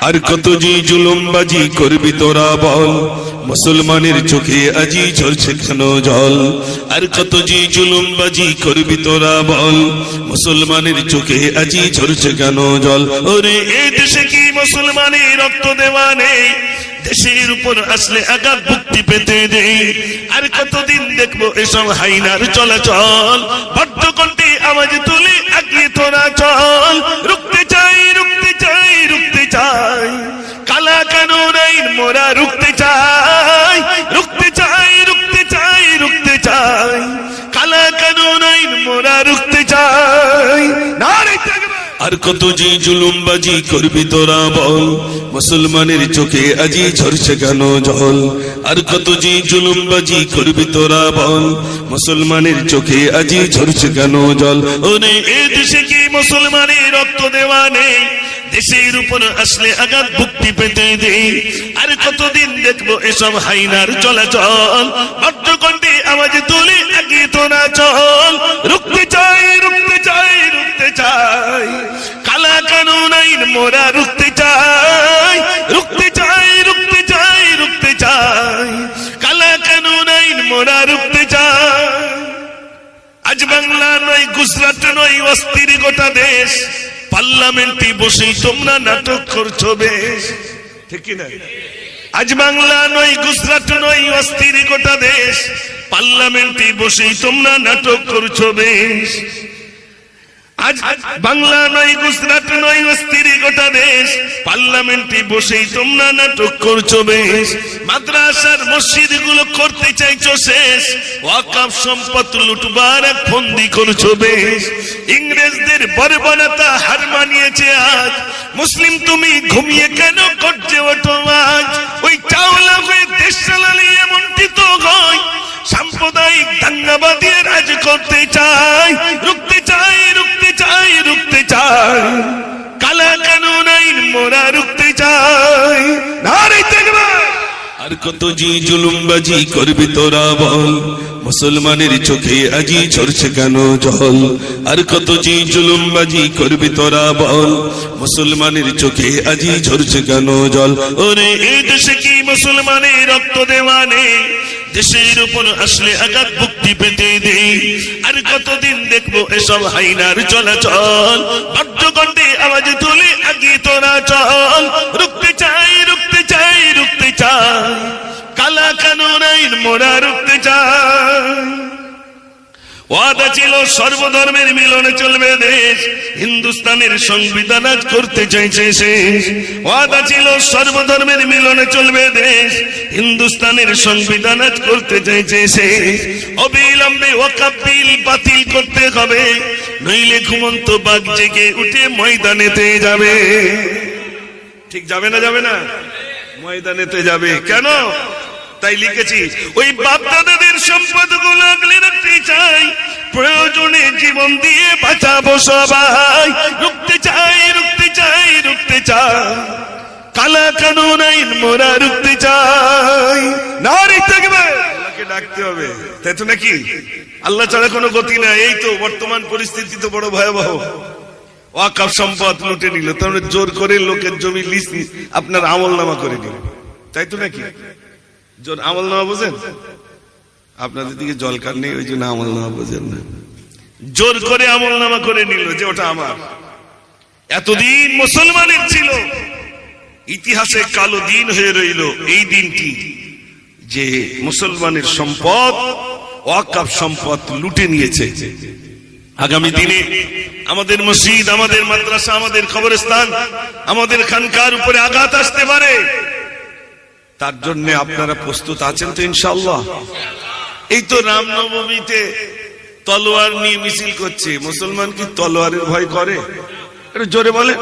আর কত যে জুলুমবাজি করবি তোরা বল, মুসলমানের চোখে আজি ঝরছে কেন জল? আর কত যে জুলুমবাজি করবি তোরা বল, মুসলমানের চোখে আজি ঝরছে কেন জল? ওরে, এ দেশে কি মুসলমানের রক্ত দেওয়া নেই? দেশের উপর আসলে আঘাত মুক্তি পেতে দেই আর কতদিন দেখব এসব হাইনার চলাচল? বড্ড কণ্ঠে আওয়াজ তুলে আগিয়ে তোরা চল। রুখতে রুখতে চাই রুখতে চাই রুখতে চাই রুখতে চাই। কালা কানুন আইন মোরা রুখতে চাই। আর কত যে জুলুমবাজি করবি তোরা বল মুসলমানের চোখে আজি ঝরছে কেন জল? আর কত যে জুলুমবাজি করবি তোরা বল মুসলমানের চোখে আজি ঝরছে কেন জল? ওরে এ দেশে কি মুসলমানের রক্ত দেওয়া নেই? দেশের উপর আসলে আঘাত মুক্তি পেতে দেই। কতদিন দেখব এসব হাইনার চলাচল? ভট্টকণ্ঠে আওয়াজ তুলে আগে তোরা চল রুখতে চাই রুখতে চাই রুখতে চাই। কালা কানুন আইন মোরা রুখতে চাই। রুখতে চাই রুখতে চাই রুখতে চাই। কালা কানুন আইন মোরা রুখতে চাই। আজ বাংলা নয়, গুজরাট নয়, অস্থির গোটা দেশ। পার্লামেন্টে বসেই তোমরা নাটক করছ বেশ। ঠিক না? আজ বাংলা নয় গুজরাট নয় অস্থির গোটা দেশ। পার্লামেন্টে বসেই তোমরা নাটক করছ বেশ। আজ বাংলা নয়, গুজরাট নয়, অস্থির গোটা দেশ। পার্লামেন্টে বসেই তোমরা নাটক করছ বেশ। মাদ্রাসার মসজিদগুলো করতে চাইছো শেষ। সম্পদ লুটবার এক ফন্দি করছ বেশ। ইংরেজদের বর্বরতা হার মানিয়েছে আজ। মুসলিম তুমি ঘুমিয়ে কেন করছে আজ? ওই চাওলা হয়ে দেশ চালালে এমনটি তো হয়। সাম্প্রদায়িক দাঙ্গাবাদী রাজ করতে চাই। আর কত জি জুলুমবাজি করবি তোরা বল? মুসলমানের চোখে আজি ঝরছে কেন জল? আর কত জি জুলুমবাজি করবি তোরা বল? মুসলমানের চোখে আজি ঝরছে কেন জল? ওরে এই দেশে কি মুসলমানের রক্ত দেওয়া নেই? দেশের উপর আসলে আঘাত মুক্তি পেতে দেই আর কতদিন দেখব এসব হাইনার চলাচল? ভট্টকণ্ঠে আওয়াজ তুলে আগে তোরা চল। রুখতে চাই চাই, কালা কানুন আইন মোরা রুখতে চাই। ওয়াদা ছিল সর্বধর্মের মিলনে চলবে দেশ, হিন্দুস্তানের সংবিধান আজ করতে চাইছে শেষ। ওয়াদা ছিল সর্বধর্মের মিলনে চলবে দেশ, হিন্দুস্তানের সংবিধান আজ করতে চাইছে শেষ। অবিলম্বে ওয়াকাব বিল বাতিল করতে হবে, নইলে ঘুমন্ত বাঘ জেগে উঠে ময়দানেতে যাবে। ঠিক যাবে না যাবে না? ময়দানেতে যাবে। কেন? তাই লিখেছি, ওই বাপদাদাদের সম্পদগুলো রাখতে চাই, প্রয়োজনে জীবন দিয়ে বাঁচাবো সবাই। রুখতে চাই রুখতে চাই রুখতে চাই। কালা কানুন আইন মোরা রুখতে চাই। নারী থাকবে। ডাকতে হবে। তাই তো নাকি? আল্লাহ ছাড়া কোনো গতি না এই তো বর্তমান পরিস্থিতি তো বড় ভয়াবহ। ওয়াকাফ সম্পদ লুটে নিল। তাহলে জোর করে লোকের জমি লিস্ট আপনার আমল নামা করে দিল। তাই তো নাকি? জোর আমল নামা বোঝেন? আপনাদের দিকে জলকার নেই, ওই জন্য আমল নামা বোঝেন না। জোর করে আমল নামা করে নিল যে ওটা আমার। এতদিন মুসলমানের ছিল। ইতিহাসে কালো দিন হয়ে রইল এই দিনটি যে মুসলমানের সম্পদ, ওয়াকাফ সম্পদ লুটে নিয়েছে। আগামী দিনে আমাদের মসজিদ, আমাদের মাদ্রাসা, আমাদের খবরস্থান আমাদের খানকার উপরে আঘাত আসতে পারে। তার জন্য আপনারা প্রস্তুত আছেন তো ইনশাল্লাহ এই তো রামনবমীতে তলোয়ার নিয়ে মিছিল করছে। মুসলমান কি তলোয়ারের ভয় করে? জোরে বলে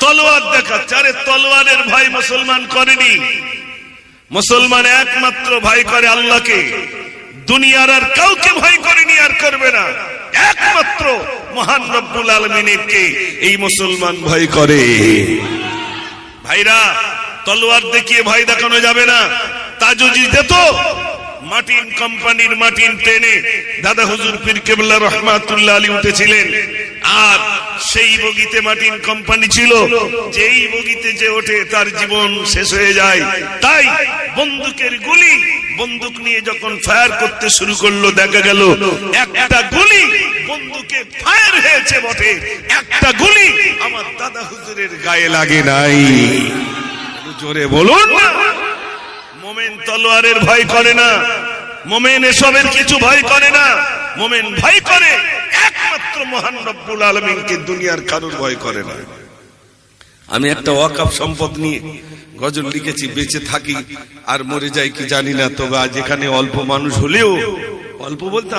তলোয়ার দেখাচ্ছে। আরে তলোয়ারের ভয় মুসলমান করেনি। মুসলমান একমাত্র ভয় করে আল্লাহকে। দুনিয়ার আর কাউকে ভয় করেনি আর করবে না। একমাত্র মহান রব্বুল আলমিনীকে এই মুসলমান ভয় করে। ভাইরা, তলোয়ার দেখিয়ে ভয় দেখানো যাবে না। তা যদি দিত মাটিন কোম্পানির মাটিন ট্রেনে দাদা হুজুর পীর কেবলা রহমাতুল্লাহ আলী উঠেছিলেন। আর সেই বগিতে মাটিন কোম্পানি ছিল। যেই বগিতে যে ওঠে, তার জীবন শেষ হয়ে যায়। তাই বন্দুকের গুলি বন্দুক নিয়ে যখন ফায়ার করতে শুরু করল, দেখা গেল একটা গুলি বন্দুকে ফায়ার হয়েছে বটে। একটা গুলি আমার দাদা হুজুরের গায়ে লাগে নাই। জোরে বলুন। মোমেন তলোয়ারের ভয় করে না। মোমেন এসবের কিছু ভয় করে না। মোমেন ভয় করে একমাত্র মহান রব্বুল আলমিনকে দুনিয়ার কারোর ভয় করে না? আমি একটা ওয়াকাপ সম্পদ নিয়ে গজল লিখেছি, বেঁচে থাকি আর মরে যাই কি জানি না, তবে আজ এখানে অল্প মানুষ হলেও, অল্প বলতে